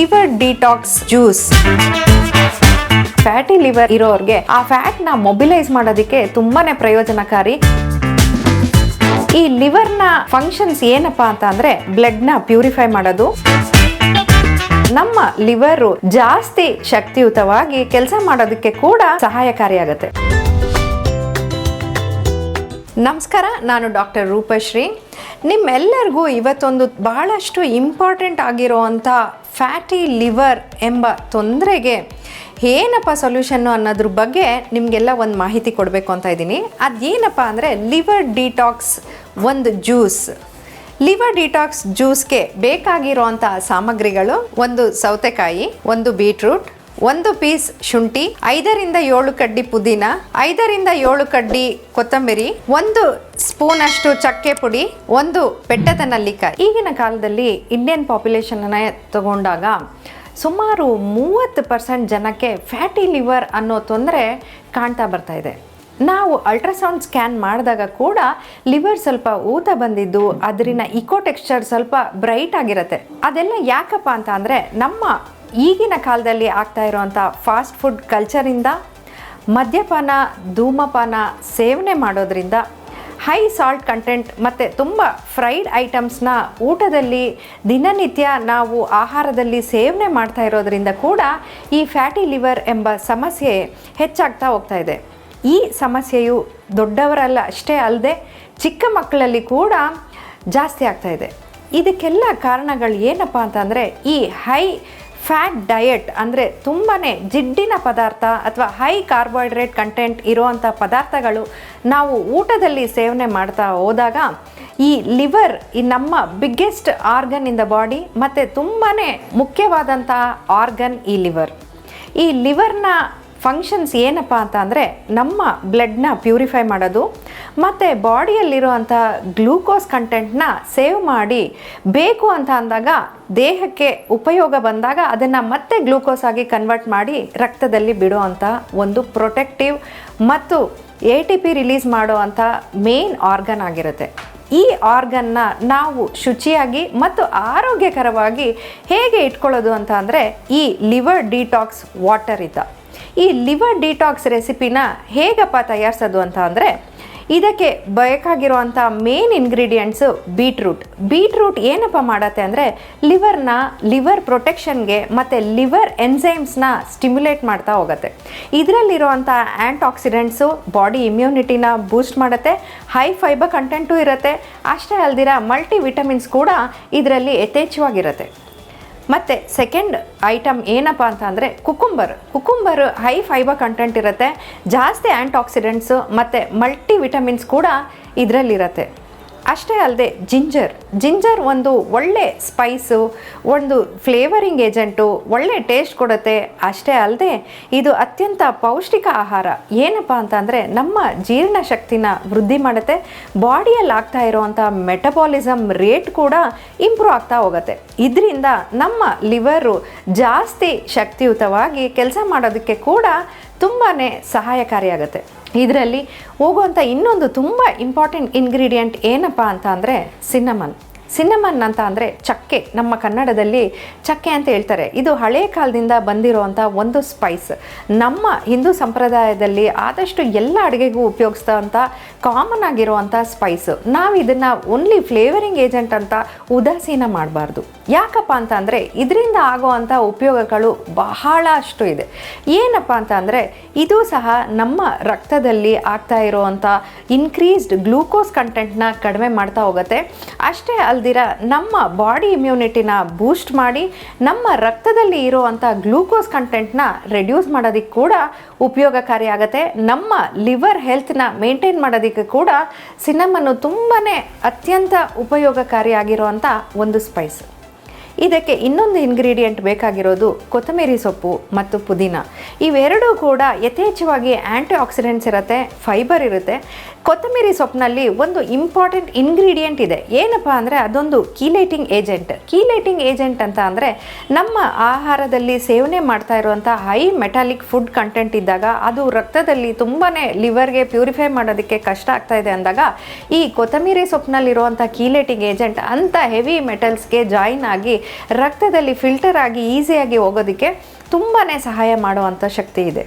Liver detox juice. Fatty liver ಇರೋರ್ಗೆ ಆ ಫ್ಯಾಟ್ನ mobilise ಮಾಡೋದಕ್ಕೆ ತುಂಬಾನೇ ಪ್ರಯೋಜನಕಾರಿ. ಈ ಲಿವರ್ನ ಫಂಕ್ಷನ್ಸ್ ಏನಪ್ಪಾ ಅಂತ ಅಂದ್ರೆ ಬ್ಲಡ್ನ ಪ್ಯೂರಿಫೈ ಮಾಡೋದು. ನಮ್ಮ ಲಿವರ್ ಜಾಸ್ತಿ ಶಕ್ತಿಯುತವಾಗಿ ಕೆಲಸ ಮಾಡೋದಕ್ಕೆ ಕೂಡ ಸಹಾಯಕಾರಿಯಾಗುತ್ತೆ. ನಮಸ್ಕಾರ, ನಾನು ಡಾಕ್ಟರ್ ರೂಪಶ್ರೀ. ನಿಮ್ಮೆಲ್ಲರಿಗೂ ಇವತ್ತೊಂದು ಬಹಳಷ್ಟು ಇಂಪಾರ್ಟೆಂಟ್ ಆಗಿರೋವಂಥ ಫ್ಯಾಟಿ ಲಿವರ್ ಎಂಬ ತೊಂದರೆಗೆ ಏನಪ್ಪ ಸೊಲ್ಯೂಷನ್ನು ಅನ್ನೋದ್ರ ಬಗ್ಗೆ ನಿಮಗೆಲ್ಲ ಒಂದು ಮಾಹಿತಿ ಕೊಡಬೇಕು ಅಂತ ಇದ್ದೀನಿ. ಅದೇನಪ್ಪ ಅಂದರೆ ಲಿವರ್ ಡಿಟಾಕ್ಸ್ ಒಂದು ಜ್ಯೂಸ್. ಲಿವರ್ ಡಿಟಾಕ್ಸ್ ಜ್ಯೂಸ್ಗೆ ಬೇಕಾಗಿರುವಂಥ ಸಾಮಗ್ರಿಗಳು ಒಂದು ಸೌತೆಕಾಯಿ, ಒಂದು ಬೀಟ್ರೂಟ್ ಒಂದು ಪೀಸ್ ಶುಂಠಿ, ಐದರಿಂದ ಏಳು ಕಡ್ಡಿ ಪುದೀನ, ಐದರಿಂದ ಏಳು ಕಡ್ಡಿ ಕೊತ್ತಂಬರಿ, ಒಂದು ಸ್ಪೂನ್ ಅಷ್ಟು ಚಕ್ಕೆ ಪುಡಿ, ಒಂದು ಬೆಟ್ಟದ ನಲ್ಲಿಕಾಯಿ. ಈಗಿನ ಕಾಲದಲ್ಲಿ ಇಂಡಿಯನ್ ಪಾಪ್ಯುಲೇಷನ್ ತಗೊಂಡಾಗ ಸುಮಾರು ಮೂವತ್ತು ಪರ್ಸೆಂಟ್ ಜನಕ್ಕೆ ಫ್ಯಾಟಿ ಲಿವರ್ ಅನ್ನೋ ತೊಂದರೆ ಕಾಣ್ತಾ ಬರ್ತಾ ಇದೆ. ನಾವು ಅಲ್ಟ್ರಾಸೌಂಡ್ ಸ್ಕ್ಯಾನ್ ಮಾಡಿದಾಗ ಕೂಡ ಲಿವರ್ ಸ್ವಲ್ಪ ಊತ ಬಂದಿದ್ದು, ಅದರಿನ ಇಕೋ ಟೆಕ್ಸ್ಚರ್ ಸ್ವಲ್ಪ ಬ್ರೈಟ್ ಆಗಿರುತ್ತೆ. ಅದೆಲ್ಲ ಯಾಕಪ್ಪ ಅಂತ ಅಂದರೆ ನಮ್ಮ ಈಗಿನ ಕಾಲದಲ್ಲಿ ಆಗ್ತಾ ಇರುವಂಥ ಫಾಸ್ಟ್ ಫುಡ್ ಕಲ್ಚರಿಂದ ಮದ್ಯಪಾನ, ಧೂಮಪಾನ ಸೇವನೆ ಮಾಡೋದ್ರಿಂದ ಹೈ ಸಾಲ್ಟ್ ಕಂಟೆಂಟ್ ಮತ್ತು ತುಂಬ ಫ್ರೈಡ್ ಐಟಮ್ಸ್ನ ಊಟದಲ್ಲಿ ದಿನನಿತ್ಯ ನಾವು ಆಹಾರದಲ್ಲಿ ಸೇವನೆ ಮಾಡ್ತಾ ಇರೋದರಿಂದ ಕೂಡ ಈ ಫ್ಯಾಟಿ ಲಿವರ್ ಎಂಬ ಸಮಸ್ಯೆ ಹೆಚ್ಚಾಗ್ತಾ ಹೋಗ್ತಾ ಇದೆ. ಈ ಸಮಸ್ಯೆಯು ದೊಡ್ಡವರಲ್ಲ, ಅಷ್ಟೇ ಅಲ್ಲದೆ ಚಿಕ್ಕ ಮಕ್ಕಳಲ್ಲಿ ಕೂಡ ಜಾಸ್ತಿ ಆಗ್ತಾ ಇದೆ. ಇದಕ್ಕೆಲ್ಲ ಕಾರಣಗಳು ಏನಪ್ಪ ಅಂತಂದರೆ ಈ ಹೈ ಫ್ಯಾಟ್ ಡಯಟ್ ಅಂದರೆ ತುಂಬಾ ಜಿಡ್ಡಿನ ಪದಾರ್ಥ ಅಥವಾ ಹೈ ಕಾರ್ಬೋಹೈಡ್ರೇಟ್ ಕಂಟೆಂಟ್ ಇರುವಂಥ ಪದಾರ್ಥಗಳು ನಾವು ಊಟದಲ್ಲಿ ಸೇವನೆ ಮಾಡ್ತಾ ಹೋದಾಗ ಈ ಲಿವರ್, ಈ ನಮ್ಮ biggest organ in the body ಮತ್ತು ತುಂಬಾ ಮುಖ್ಯವಾದಂತಹ ಆರ್ಗನ್ ಈ ಲಿವರ್. ಈ ಲಿವರ್ನ ಫಂಕ್ಷನ್ಸ್ ಏನಪ್ಪ ಅಂತ ಅಂದರೆ ನಮ್ಮ ಬ್ಲಡ್ನ ಪ್ಯೂರಿಫೈ ಮಾಡೋದು ಮತ್ತು ಬಾಡಿಯಲ್ಲಿರುವಂಥ ಗ್ಲೂಕೋಸ್ ಕಂಟೆಂಟ್ನ ಸೇವ್ ಮಾಡಿ ಬೇಕು ಅಂತ ಅಂದಾಗ ದೇಹಕ್ಕೆ ಉಪಯೋಗ ಬಂದಾಗ ಅದನ್ನು ಮತ್ತೆ ಗ್ಲೂಕೋಸ್ ಆಗಿ ಕನ್ವರ್ಟ್ ಮಾಡಿ ರಕ್ತದಲ್ಲಿ ಬಿಡುವಂಥ ಒಂದು ಪ್ರೊಟೆಕ್ಟಿವ್ ಮತ್ತು ಎ ಟಿ ಪಿ ರಿಲೀಸ್ ಮಾಡುವಂಥ ಮೇನ್ ಆರ್ಗನ್ ಆಗಿರುತ್ತೆ. ಈ ಆರ್ಗನ್ನ ನಾವು ಶುಚಿಯಾಗಿ ಮತ್ತು ಆರೋಗ್ಯಕರವಾಗಿ ಹೇಗೆ ಇಟ್ಕೊಳ್ಳೋದು ಅಂತ ಅಂದರೆ ಈ ಲಿವರ್ ಡಿಟಾಕ್ಸ್ ವಾಟರ್ ಇದ್ದ. ಈ ಲಿವರ್ ಡಿಟಾಕ್ಸ್ ರೆಸಿಪಿನ ಹೇಗಪ್ಪ ತಯಾರಿಸೋದು ಅಂತ ಅಂದರೆ ಇದಕ್ಕೆ ಬೇಕಾಗಿರುವಂಥ ಮೇನ್ ಇಂಗ್ರೀಡಿಯೆಂಟ್ಸು ಬೀಟ್ರೂಟ್ ಬೀಟ್ರೂಟ್ ಏನಪ್ಪ ಮಾಡತ್ತೆ ಅಂದರೆ ಲಿವರ್ನ ಲಿವರ್ ಪ್ರೊಟೆಕ್ಷನ್ಗೆ ಮತ್ತು ಲಿವರ್ ಎನ್ಸೈಮ್ಸ್ನ ಸ್ಟಿಮ್ಯುಲೇಟ್ ಮಾಡ್ತಾ ಹೋಗುತ್ತೆ. ಇದರಲ್ಲಿರುವಂಥ ಆ್ಯಂಟಾಕ್ಸಿಡೆಂಟ್ಸು ಬಾಡಿ ಇಮ್ಯುನಿಟಿನ ಬೂಸ್ಟ್ ಮಾಡುತ್ತೆ. ಹೈ ಫೈಬರ್ ಕಂಟೆಂಟು ಇರುತ್ತೆ. ಅಷ್ಟೇ ಅಲ್ದಿರ ಮಲ್ಟಿ ವಿಟಮಿನ್ಸ್ ಕೂಡ ಇದರಲ್ಲಿ ಯಥೇಚ್ಛವಾಗಿರುತ್ತೆ. ಮತ್ತು ಸೆಕೆಂಡ್ ಐಟಮ್ ಏನಪ್ಪ ಅಂತ ಅಂದರೆ cucumber cucumber high fibre content ಇರುತ್ತೆ. ಜಾಸ್ತಿ ಆ್ಯಂಟಾಕ್ಸಿಡೆಂಟ್ಸು ಮತ್ತು ಮಲ್ಟಿ ವಿಟಮಿನ್ಸ್ ಕೂಡ ಇದರಲ್ಲಿರುತ್ತೆ. ಅಷ್ಟೇ ಅಲ್ಲದೆ ಜಿಂಜರ್. ಜಿಂಜರ್ ಒಂದು ಒಳ್ಳೆ ಸ್ಪೈಸು, ಒಂದು ಫ್ಲೇವರಿಂಗ್ ಏಜೆಂಟು, ಒಳ್ಳೆ ಟೇಸ್ಟ್ ಕೊಡುತ್ತೆ. ಅಷ್ಟೇ ಅಲ್ಲದೆ ಇದು ಅತ್ಯಂತ ಪೌಷ್ಟಿಕ ಆಹಾರ. ಏನಪ್ಪ ಅಂತಂದರೆ ನಮ್ಮ ಜೀರ್ಣಶಕ್ತಿನ ವೃದ್ಧಿ ಮಾಡುತ್ತೆ. ಬಾಡಿಯಲ್ಲಿ ಆಗ್ತಾ ಇರುವಂಥ ಮೆಟಬಾಲಿಸಮ್ ರೇಟ್ ಕೂಡ ಇಂಪ್ರೂವ್ ಆಗ್ತಾ ಹೋಗುತ್ತೆ. ಇದರಿಂದ ನಮ್ಮ ಲಿವರು ಜಾಸ್ತಿ ಶಕ್ತಿಯುತವಾಗಿ ಕೆಲಸ ಮಾಡೋದಕ್ಕೆ ಕೂಡ ತುಂಬಾ ಸಹಾಯಕಾರಿಯಾಗುತ್ತೆ. ಇದರಲ್ಲಿ ಹೋಗುವಂಥ ಇನ್ನೊಂದು ತುಂಬ ಇಂಪಾರ್ಟೆಂಟ್ ಇಂಗ್ರೀಡಿಯೆಂಟ್ ಏನಪ್ಪ ಅಂತ ಅಂದರೆ ಸಿನ್ನಮನ್. ಸಿನ್ನಮನ್ ಅಂತ ಅಂದರೆ ಚಕ್ಕೆ, ನಮ್ಮ ಕನ್ನಡದಲ್ಲಿ ಚಕ್ಕೆ ಅಂತ ಹೇಳ್ತಾರೆ. ಇದು ಹಳೆ ಕಾಲದಿಂದ ಬಂದಿರುವಂಥ ಒಂದು ಸ್ಪೈಸ್ ನಮ್ಮ ಹಿಂದೂ ಸಂಪ್ರದಾಯದಲ್ಲಿ ಆದಷ್ಟು ಎಲ್ಲ ಅಡುಗೆಗೂ ಉಪಯೋಗಿಸ್ತಂಥ ಕಾಮನ್ ಆಗಿರುವಂಥ ಸ್ಪೈಸು ನಾವು ಇದನ್ನು ಓನ್ಲಿ ಫ್ಲೇವರಿಂಗ್ ಏಜೆಂಟ್ ಅಂತ ಉದಾಸೀನ ಮಾಡಬಾರ್ದು. ಯಾಕಪ್ಪ ಅಂತ ಅಂದರೆ, ಇದರಿಂದ ಆಗುವಂಥ ಉಪಯೋಗಗಳು ಬಹಳಷ್ಟು ಇದೆ. ಏನಪ್ಪ ಅಂತ ಅಂದರೆ, ಇದು ಸಹ ನಮ್ಮ ರಕ್ತದಲ್ಲಿ ಆಗ್ತಾ ಇರುವಂಥ ಇನ್ಕ್ರೀಸ್ಡ್ ಗ್ಲೂಕೋಸ್ ಕಂಟೆಂಟ್ನ ಕಡಿಮೆ ಮಾಡ್ತಾ ಹೋಗುತ್ತೆ. ಅಷ್ಟೇ ಅಲ್ದಿರ, ನಮ್ಮ ಬಾಡಿ ಇಮ್ಯುನಿಟಿನ ಬೂಸ್ಟ್ ಮಾಡಿ, ನಮ್ಮ ರಕ್ತದಲ್ಲಿ ಇರೋವಂಥ ಗ್ಲೂಕೋಸ್ ಕಂಟೆಂಟ್ನ ರೆಡ್ಯೂಸ್ ಮಾಡೋದಕ್ಕೆ ಕೂಡ ಉಪಯೋಗಕಾರಿಯಾಗತ್ತೆ. ನಮ್ಮ ಲಿವರ್ ಹೆಲ್ತ್ನ ಮೇಂಟೈನ್ ಮಾಡೋದಕ್ಕೆ ಕೂಡ ಸಿನಮನ್ನು ತುಂಬಾ ಅತ್ಯಂತ ಉಪಯೋಗಕಾರಿಯಾಗಿರುವಂಥ ಒಂದು ಸ್ಪೈಸ್ ಇದಕ್ಕೆ ಇನ್ನೊಂದು ಇಂಗ್ರೀಡಿಯೆಂಟ್ ಬೇಕಾಗಿರೋದು ಕೊತ್ತಂಬರಿ ಸೊಪ್ಪು ಮತ್ತು ಪುದೀನ. ಇವೆರಡೂ ಕೂಡ ಯಥೇಚ್ಛವಾಗಿ ಆ್ಯಂಟಿ ಆಕ್ಸಿಡೆಂಟ್ಸ್ ಇರುತ್ತೆ ಫೈಬರ್ ಇರುತ್ತೆ. ಕೊತ್ತಂಬರಿ ಸೊಪ್ಪಿನಲ್ಲಿ ಒಂದು ಇಂಪಾರ್ಟೆಂಟ್ ಇಂಗ್ರೀಡಿಯೆಂಟ್ ಇದೆ. ಏನಪ್ಪ ಅಂದರೆ ಅದೊಂದು ಕೀಲೈಟಿಂಗ್ ಏಜೆಂಟ್ ಕೀಲೈಟಿಂಗ್ ಏಜೆಂಟ್ ಅಂತ ಅಂದರೆ ನಮ್ಮ ಆಹಾರದಲ್ಲಿ ಸೇವನೆ ಮಾಡ್ತಾ ಇರುವಂಥ ಹೈ ಮೆಟಾಲಿಕ್ ಫುಡ್ ಕಂಟೆಂಟ್ ಇದ್ದಾಗ ಅದು ರಕ್ತದಲ್ಲಿ ತುಂಬಾ ಲಿವರ್ಗೆ ಪ್ಯೂರಿಫೈ ಮಾಡೋದಕ್ಕೆ ಕಷ್ಟ ಆಗ್ತಾ ಇದೆ ಅಂದಾಗ ಈ ಕೊತ್ತಂಬರಿ ಸೊಪ್ಪಿನಲ್ಲಿರುವಂಥ ಕೀಲೇಟಿಂಗ್ ಏಜೆಂಟ್ ಅಂಥ ಹೆವಿ ಮೆಟಲ್ಸ್ಗೆ ಜಾಯಿನ್ ಆಗಿ ರಕ್ತದಲ್ಲಿ ಫಿಲ್ಟರ್ ಆಗಿ ಈಸಿಯಾಗಿ ಹೋಗೋದಕ್ಕೆ ತುಂಬಾ ಸಹಾಯ ಮಾಡುವಂಥ ಶಕ್ತಿ ಇದೆ.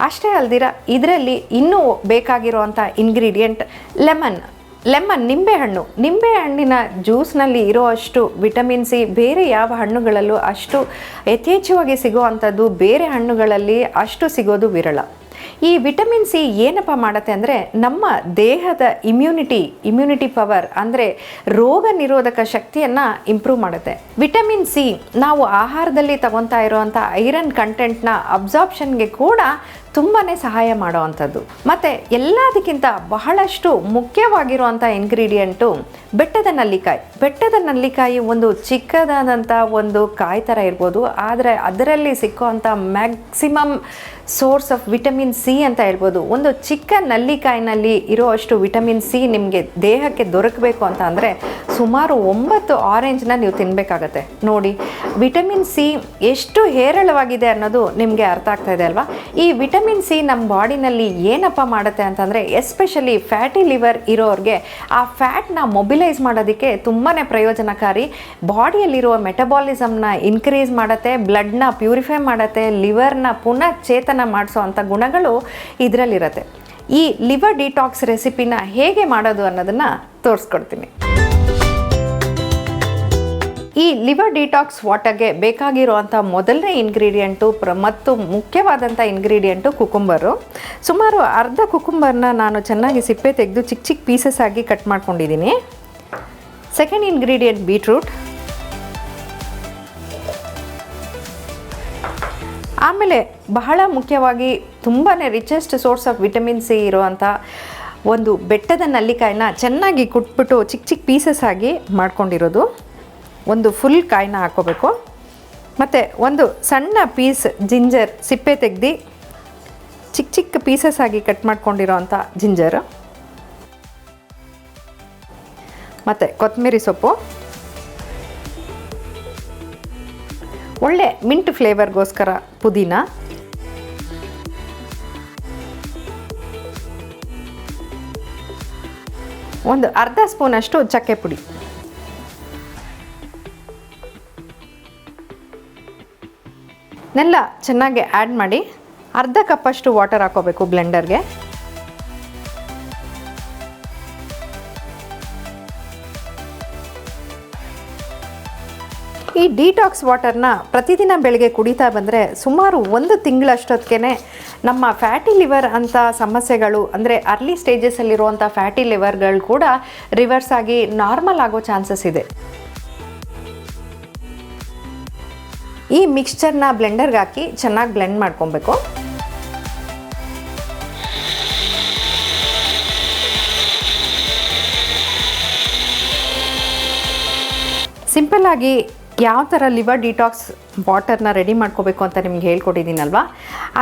ಅಷ್ಟೇ ಅಲ್ದಿರ ಇದರಲ್ಲಿ ಇನ್ನೂ ಬೇಕಾಗಿರುವಂಥ ಇಂಗ್ರೀಡಿಯೆಂಟ್ ಲೆಮನ್ ಲೆಮನ್ ನಿಂಬೆಹಣ್ಣು. ನಿಂಬೆಹಣ್ಣಿನ ಜ್ಯೂಸ್ನಲ್ಲಿ ಇರೋ ಅಷ್ಟು ವಿಟಮಿನ್ ಸಿ ಬೇರೆ ಯಾವ ಹಣ್ಣುಗಳಲ್ಲೂ ಅಷ್ಟು ಯಥೇಚ್ಛವಾಗಿ ಸಿಗುವಂಥದ್ದು ಬೇರೆ ಹಣ್ಣುಗಳಲ್ಲಿ ಅಷ್ಟು ಸಿಗೋದು ವಿರಳ. ಈ ವಿಟಮಿನ್ ಸಿ ಏನಪ್ಪ ಮಾಡುತ್ತೆ ಅಂದರೆ ನಮ್ಮ ದೇಹದ ಇಮ್ಯುನಿಟಿ ಇಮ್ಯುನಿಟಿ ಪವರ್ ಅಂದರೆ ರೋಗ ನಿರೋಧಕ ಶಕ್ತಿಯನ್ನು ಇಂಪ್ರೂವ್ ಮಾಡುತ್ತೆ. ವಿಟಮಿನ್ ಸಿ ನಾವು ಆಹಾರದಲ್ಲಿ ತಗೊತಾ ಇರುವಂಥ ಐರನ್ ಕಂಟೆಂಟ್ನ ಅಬ್ಸಾರ್ಪ್ಷನ್ಗೆ ಕೂಡ ತುಂಬಾ ಸಹಾಯ ಮಾಡುವಂಥದ್ದು ಮತ್ತು ಎಲ್ಲದಕ್ಕಿಂತ ಬಹಳಷ್ಟು ಮುಖ್ಯವಾಗಿರುವಂಥ ಇಂಗ್ರೀಡಿಯೆಂಟು ಬೆಟ್ಟದ ನಲ್ಲಿಕಾಯಿ. ಬೆಟ್ಟದ ನಲ್ಲಿಕಾಯಿ ಒಂದು ಚಿಕ್ಕದಾದಂಥ ಒಂದು ಕಾಯಿ ಥರ ಇರ್ಬೋದು. ಆದರೆ ಅದರಲ್ಲಿ ಸಿಕ್ಕುವಂಥ maximum source of vitamin C ಅಂತ ಹೇಳ್ಬೋದು. ಒಂದು ಚಿಕ್ಕ ನಲ್ಲಿಕಾಯಿನಲ್ಲಿ ಇರೋ ಅಷ್ಟು ವಿಟಮಿನ್ ಸಿ ನಿಮಗೆ ದೇಹಕ್ಕೆ ದೊರಕಬೇಕು ಅಂತ ಅಂದರೆ ಸುಮಾರು ಒಂಬತ್ತು ಆರೆಂಜ್ನ ನೀವು ತಿನ್ನಬೇಕಾಗತ್ತೆ ನೋಡಿ ವಿಟಮಿನ್ ಸಿ ಎಷ್ಟು ಹೇರಳವಾಗಿದೆ ಅನ್ನೋದು ನಿಮಗೆ ಅರ್ಥ ಆಗ್ತಾ ಇದೆ ಅಲ್ವಾ? ಈ ವಿಟಮಿನ್ ಸಿ ನಮ್ಮ ಬಾಡಿನಲ್ಲಿ ಏನಪ್ಪ ಮಾಡುತ್ತೆ ಅಂತಂದರೆ ಎಸ್ಪೆಷಲಿ ಫ್ಯಾಟಿ ಲಿವರ್ ಇರೋರಿಗೆ ಆ ಫ್ಯಾಟ್ನ ಮೊಬಿಲೈಸ್ ಮಾಡೋದಕ್ಕೆ ತುಂಬಾ ಪ್ರಯೋಜನಕಾರಿ. ಬಾಡಿಯಲ್ಲಿರುವ ಮೆಟಬಾಲಿಸಮ್ನ ಇನ್ಕ್ರೀಸ್ ಮಾಡುತ್ತೆ ಬ್ಲಡ್ನ ಪ್ಯೂರಿಫೈ ಮಾಡುತ್ತೆ ಲಿವರ್ನ ಪುನಃ ಚೇತನ ಮಾಡಿಸೋ ಅಂಥ ಗುಣಗಳು ಇದರಲ್ಲಿರುತ್ತೆ. ಈ ಲಿವರ್ ಡಿಟಾಕ್ಸ್ ರೆಸಿಪಿನ ಹೇಗೆ ಮಾಡೋದು ಅನ್ನೋದನ್ನು ತೋರಿಸ್ಕೊಡ್ತೀನಿ. ಈ ಲಿವರ್ ಡಿಟಾಕ್ಸ್ ವಾಟರ್ಗೆ ಬೇಕಾಗಿರುವಂಥ ಮೊದಲನೇ ಇಂಗ್ರೀಡಿಯೆಂಟು ಪ್ರ, ಮತ್ತು ಮುಖ್ಯವಾದಂಥ ಇಂಗ್ರೀಡಿಯೆಂಟು ಕುಕುಂಬರು. ಸುಮಾರು ಅರ್ಧ ಕುಕುಂಬರ್ನ ನಾನು ಚೆನ್ನಾಗಿ ಸಿಪ್ಪೆ ತೆಗೆದು ಚಿಕ್ಕ ಚಿಕ್ಕ ಪೀಸಸ್ ಆಗಿ ಕಟ್ ಮಾಡ್ಕೊಂಡಿದ್ದೀನಿ. Second ingredient beetroot. ಆಮೇಲೆ ಬಹಳ ಮುಖ್ಯವಾಗಿ ತುಂಬಾ richest source of vitamin C ಇರುವಂಥ ಒಂದು ಬೆಟ್ಟದ ನಲ್ಲಿಕಾಯಿನ ಚೆನ್ನಾಗಿ ಕುಟ್ಬಿಟ್ಟು ಚಿಕ್ಕ ಚಿಕ್ಕ ಪೀಸಸ್ ಆಗಿ ಮಾಡ್ಕೊಂಡಿರೋದು. ಒಂದು ಫುಲ್ ಕಾಯಿನ ಹಾಕೋಬೇಕು ಮತ್ತು ಒಂದು ಸಣ್ಣ ಪೀಸ್ ಜಿಂಜರ್ ಸಿಪ್ಪೆ ತೆಗ್ದು ಚಿಕ್ಕ ಚಿಕ್ಕ ಪೀಸಸ್ ಆಗಿ ಕಟ್ ಮಾಡ್ಕೊಂಡಿರೋಂಥ ಜಿಂಜರ್ ಮತ್ತು ಕೊತ್ತಂಬರಿ ಸೊಪ್ಪು. ಒಳ್ಳೆ ಮಿಂಟ್ ಫ್ಲೇವರ್ಗೋಸ್ಕರ ಪುದೀನ. ಒಂದು ಅರ್ಧ ಸ್ಪೂನಷ್ಟು ಚಕ್ಕೆ ಪುಡಿ. ನೆಲ್ಲ ಚೆನ್ನಾಗಿ ಆ್ಯಡ್ ಮಾಡಿ ಅರ್ಧ ಕಪ್ಪಷ್ಟು ವಾಟರ್ ಹಾಕೋಬೇಕು ಬ್ಲೆಂಡರ್ಗೆ ಈ ಡಿಟಾಕ್ಸ್ ವಾಟರ್ನ ಪ್ರತಿದಿನ ಬೆಳಗ್ಗೆ ಕುಡಿತಾ ಬಂದರೆ ಸುಮಾರು ಒಂದು ತಿಂಗಳಷ್ಟೊತ್ತಿಗೆ ನಮ್ಮ ಫ್ಯಾಟಿ ಲಿವರ್ ಅಂತ ಸಮಸ್ಯೆಗಳು, ಅಂದರೆ ಅರ್ಲಿ ಸ್ಟೇಜಸಲ್ಲಿರುವಂಥ ಫ್ಯಾಟಿ ಲಿವರ್ಗಳು ಕೂಡ ರಿವರ್ಸ್ ಆಗಿ ನಾರ್ಮಲ್ ಆಗೋ ಚಾನ್ಸಸ್ ಇದೆ. ಈ ಮಿಕ್ಸ್ಚರ್ನ ಬ್ಲೆಂಡರ್ಗೆ ಹಾಕಿ ಚೆನ್ನಾಗಿ ಬ್ಲೆಂಡ್ ಮಾಡ್ಕೊಬೇಕು. ಸಿಂಪಲ್ ಆಗಿ ಯಾವ ಥರ ಲಿವರ್ ಡಿಟಾಕ್ಸ್ ವಾಟರ್ನ ರೆಡಿ ಮಾಡ್ಕೋಬೇಕು ಅಂತ ನಿಮ್ಗೆ ಹೇಳ್ಕೊಟ್ಟಿದ್ದೀನಲ್ವಾ?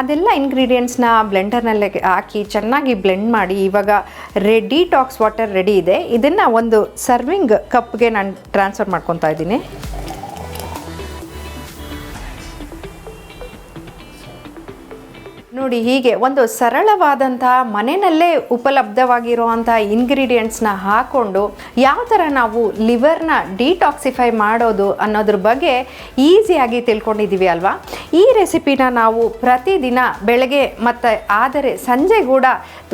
ಅದೆಲ್ಲ ಇಂಗ್ರೀಡಿಯೆಂಟ್ಸ್ನ ಬ್ಲೆಂಡರ್ನಲ್ಲೇ ಹಾಕಿ ಚೆನ್ನಾಗಿ ಬ್ಲೆಂಡ್ ಮಾಡಿ ಇವಾಗ ರೆಡಿ ಡಿಟಾಕ್ಸ್ ವಾಟರ್ ರೆಡಿ ಇದೆ. ಇದನ್ನು ಒಂದು ಸರ್ವಿಂಗ್ ಕಪ್ಗೆ ನಾನು ಟ್ರಾನ್ಸ್ಫರ್ ಮಾಡ್ಕೊತಾ ಇದ್ದೀನಿ. ನೋಡಿ ಹೀಗೆ ಒಂದು ಸರಳವಾದಂಥ ಮನೆಯಲ್ಲೇ ಉಪಲಬ್ಧವಾಗಿರುವಂಥ ಇಂಗ್ರೀಡಿಯೆಂಟ್ಸ್ನ ಹಾಕ್ಕೊಂಡು ಯಾವ ಥರ ನಾವು ಲಿವರ್ನ ಡಿಟಾಕ್ಸಿಫೈ ಮಾಡೋದು ಅನ್ನೋದ್ರ ಬಗ್ಗೆ ಈಸಿಯಾಗಿ ತಿಳ್ಕೊಂಡಿದ್ದೀವಿ ಅಲ್ವಾ? ಈ ರೆಸಿಪಿನ ನಾವು ಪ್ರತಿದಿನ ಬೆಳಗ್ಗೆ ಮತ್ತು ಆದರೆ ಸಂಜೆ ಕೂಡ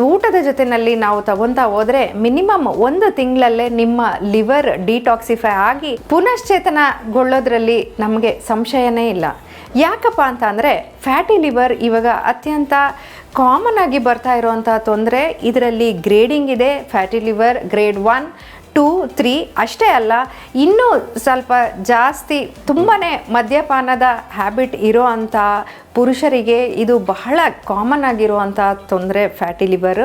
ಊಟದ ಜೊತೆಯಲ್ಲಿ ನಾವು ತಗೊತಾ ಹೋದರೆ ಮಿನಿಮಮ್ ಒಂದು ತಿಂಗಳಲ್ಲೇ ನಿಮ್ಮ ಲಿವರ್ ಡಿಟಾಕ್ಸಿಫೈ ಆಗಿ ಪುನಶ್ಚೇತನಗೊಳ್ಳೋದ್ರಲ್ಲಿ ನಮಗೆ ಸಂಶಯನೇ ಇಲ್ಲ. ಯಾಕಪ್ಪ ಅಂತ ಅಂದರೆ ಫ್ಯಾಟಿ ಲಿವರ್ ಇವಾಗ ಅತ್ಯಂತ ಕಾಮನ್ ಆಗಿ ಬರ್ತಾ ಇರೋವಂಥ ತೊಂದರೆ. ಇದರಲ್ಲಿ ಗ್ರೇಡಿಂಗ್ ಇದೆ fatty liver grade one two three ಅಷ್ಟೇ ಅಲ್ಲ, ಇನ್ನೂ ಸ್ವಲ್ಪ ಜಾಸ್ತಿ ತುಂಬಾ ಮದ್ಯಪಾನದ ಹ್ಯಾಬಿಟ್ ಇರೋ ಅಂಥ ಪುರುಷರಿಗೆ ಇದು ಬಹಳ ಕಾಮನ್ ಆಗಿರುವಂಥ ತೊಂದರೆ ಫ್ಯಾಟಿ ಲಿವರ್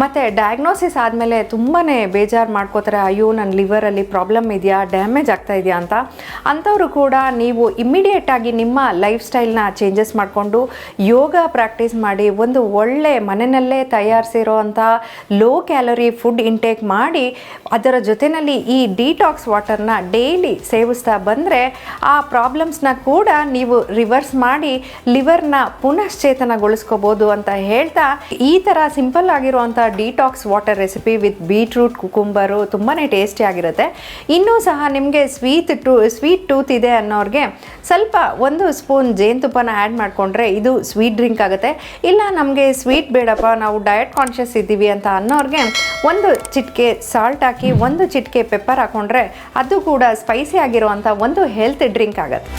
ಮತ್ತು ಡಯಾಗ್ನೋಸಿಸ್ ಆದಮೇಲೆ ತುಂಬಾ ಬೇಜಾರು ಮಾಡ್ಕೋತಾರೆ, ಅಯ್ಯೋ ನನ್ನ ಲಿವರಲ್ಲಿ ಪ್ರಾಬ್ಲಮ್ ಇದೆಯಾ ಡ್ಯಾಮೇಜ್ ಆಗ್ತಾ ಇದೆಯಾ ಅಂತ. ಅಂಥವರು ಕೂಡ ನೀವು ಇಮ್ಮಿಡಿಯೇಟಾಗಿ ನಿಮ್ಮ ಲೈಫ್ ಸ್ಟೈಲ್ನ ಚೇಂಜಸ್ ಮಾಡಿಕೊಂಡು ಯೋಗ ಪ್ರಾಕ್ಟೀಸ್ ಮಾಡಿ ಒಂದು ಒಳ್ಳೆ ಮನೆಯಲ್ಲೇ ತಯಾರಿಸಿರೋ ಅಂಥ ಲೋ ಕ್ಯಾಲೋರಿ ಫುಡ್ ಇಂಟೇಕ್ ಮಾಡಿ ಅದರ ಜೊತೆಯಲ್ಲಿ ಈ ಡಿಟಾಕ್ಸ್ ವಾಟರ್ನ ಡೈಲಿ ಸೇವಿಸ್ತಾ ಬಂದರೆ ಆ ಪ್ರಾಬ್ಲಮ್ಸ್ನ ಕೂಡ ನೀವು ರಿವರ್ಸ್ ಮಾಡಿ ಲಿವರ್ನ ಪುನಶ್ಚೇತನಗೊಳಿಸ್ಕೋಬೋದು ಅಂತ ಹೇಳ್ತಾ ಈ ಥರ ಸಿಂಪಲ್ ಆಗಿರುವಂಥ detox water recipe with beetroot cucumber ತುಂಬಾ ಟೇಸ್ಟಿ ಆಗಿರುತ್ತೆ. ಇನ್ನೂ ಸಹ ನಿಮಗೆ ಸ್ವೀಟ್ ಟೂ ಸ್ವೀಟ್ ಟೂತ್ ಇದೆ ಅನ್ನೋರಿಗೆ ಸ್ವಲ್ಪ ಒಂದು ಸ್ಪೂನ್ ಜೇನುತುಪ್ಪನ ಆ್ಯಡ್ ಮಾಡಿಕೊಂಡ್ರೆ ಇದು ಸ್ವೀಟ್ ಡ್ರಿಂಕ್ ಆಗುತ್ತೆ. ಇಲ್ಲ ನಮಗೆ ಸ್ವೀಟ್ ಬೇಡಪ್ಪ, ನಾವು ಡಯಟ್ ಕಾನ್ಷಿಯಸ್ ಇದ್ದೀವಿ ಅಂತ ಅನ್ನೋರಿಗೆ ಒಂದು ಚಿಟಿಕೆ ಸಾಲ್ಟ್ ಹಾಕಿ, ಒಂದು ಚಿಟಿಕೆ ಪೆಪ್ಪರ್ ಹಾಕ್ಕೊಂಡ್ರೆ ಅದು ಕೂಡ ಸ್ಪೈಸಿ ಆಗಿರುವಂಥ ಒಂದು ಹೆಲ್ತ್ ಡ್ರಿಂಕ್ ಆಗುತ್ತೆ.